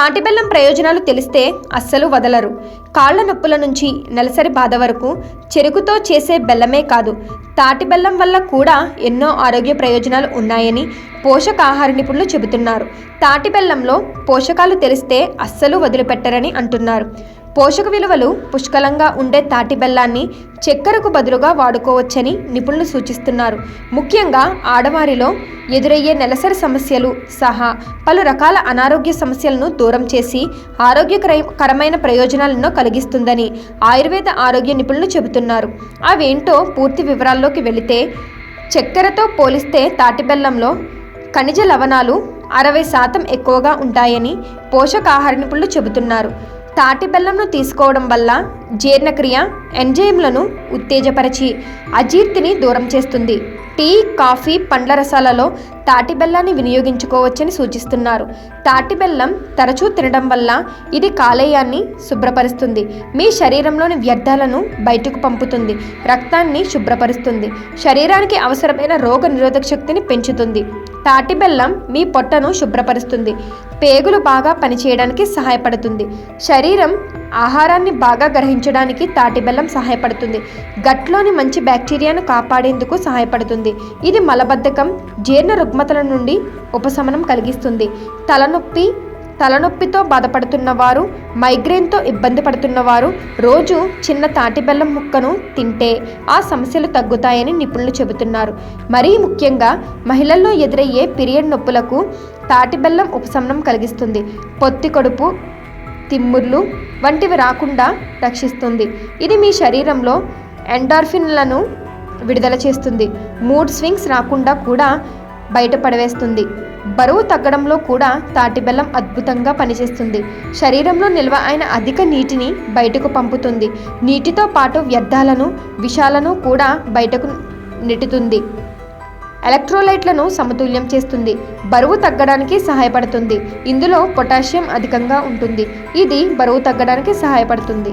తాటిబెల్లం ప్రయోజనాలు తెలిస్తే అస్సలు వదలరు. కాళ్ళ నొప్పుల నుంచి నెలసరి బాధ వరకు చెరుకుతో చేసే బెల్లమే కాదు తాటి బెల్లం వల్ల కూడా ఎన్నో ఆరోగ్య ప్రయోజనాలు ఉన్నాయని పోషకాహార నిపుణులు చెబుతున్నారు. తాటి బెల్లంలో పోషకాలు తెలిస్తే అస్సలు వదిలిపెట్టరని అంటున్నారు. పోషక విలువలు పుష్కలంగా ఉండే తాటి బెల్లాన్ని చక్కెరకు బదులుగా వాడుకోవచ్చని నిపుణులు సూచిస్తున్నారు. ముఖ్యంగా ఆడవారిలో ఎదురయ్యే నెలసరి సమస్యలు సహా పలు రకాల అనారోగ్య సమస్యలను దూరం చేసి ఆరోగ్యకరమైన ప్రయోజనాలను కలిగిస్తుందని ఆయుర్వేద ఆరోగ్య నిపుణులు చెబుతున్నారు. అవేంటో పూర్తి వివరాల్లోకి వెళితే చక్కెరతో పోలిస్తే తాటి బెల్లంలో ఖనిజ లవణాలు అరవై శాతం ఎక్కువగా ఉంటాయని పోషకాహార నిపుణులు చెబుతున్నారు. తాటి బెల్లంను తీసుకోవడం వల్ల జీర్ణక్రియ ఎంజైమ్లను ఉత్తేజపరిచి అజీర్తిని దూరం చేస్తుంది. టీ కాఫీ పండ్ల రసాలలో తాటి బెల్లాన్ని వినియోగించుకోవచ్చని సూచిస్తున్నారు. తాటి బెల్లం తరచూ తినడం వల్ల ఇది కాలేయాన్ని శుభ్రపరుస్తుంది. మీ శరీరంలోని వ్యర్థాలను బయటకు పంపుతుంది. రక్తాన్ని శుభ్రపరుస్తుంది. శరీరానికి అవసరమైన రోగ నిరోధక శక్తిని పెంచుతుంది. తాటి బెల్లం మీ పొట్టను శుభ్రపరుస్తుంది. పేగులు బాగా పనిచేయడానికి సహాయపడుతుంది. శరీరం ఆహారాన్ని బాగా గ్రహించడానికి తాటి బెల్లం సహాయపడుతుంది. గట్లోని మంచి బ్యాక్టీరియాను కాపాడేందుకు సహాయపడుతుంది. ఇది మలబద్ధకం జీర్ణ రుగ్మతల నుండి ఉపశమనం కలిగిస్తుంది. తలనొప్పి తలనొప్పితో బాధపడుతున్న వారు మైగ్రేన్తో ఇబ్బంది పడుతున్న వారు రోజు చిన్న తాటి బెల్లం ముక్కను తింటే ఆ సమస్యలు తగ్గుతాయని నిపుణులు చెబుతున్నారు. మరీ ముఖ్యంగా మహిళల్లో ఎదురయ్యే పీరియడ్ నొప్పులకు తాటి బెల్లం ఉపశమనం కలిగిస్తుంది. పొత్తి కడుపు తిమ్ముర్లు వంటివి రాకుండా రక్షిస్తుంది. ఇది మీ శరీరంలో ఎండార్ఫిన్లను విడుదల చేస్తుంది. మూడ్ స్వింగ్స్ రాకుండా కూడా బయటపడవేస్తుంది బరువు తగ్గడంలో కూడా తాటి బెల్లం అద్భుతంగా పనిచేస్తుంది. శరీరంలో నిల్వ అయిన అధిక నీటిని బయటకు పంపుతుంది. నీటితో పాటు వ్యర్థాలను విషాలను కూడా బయటకు నెట్టుతుంది. ఎలక్ట్రోలైట్లను సమతుల్యం చేస్తుంది. బరువు తగ్గడానికి సహాయపడుతుంది. ఇందులో పొటాషియం అధికంగా ఉంటుంది. ఇది బరువు తగ్గడానికి సహాయపడుతుంది.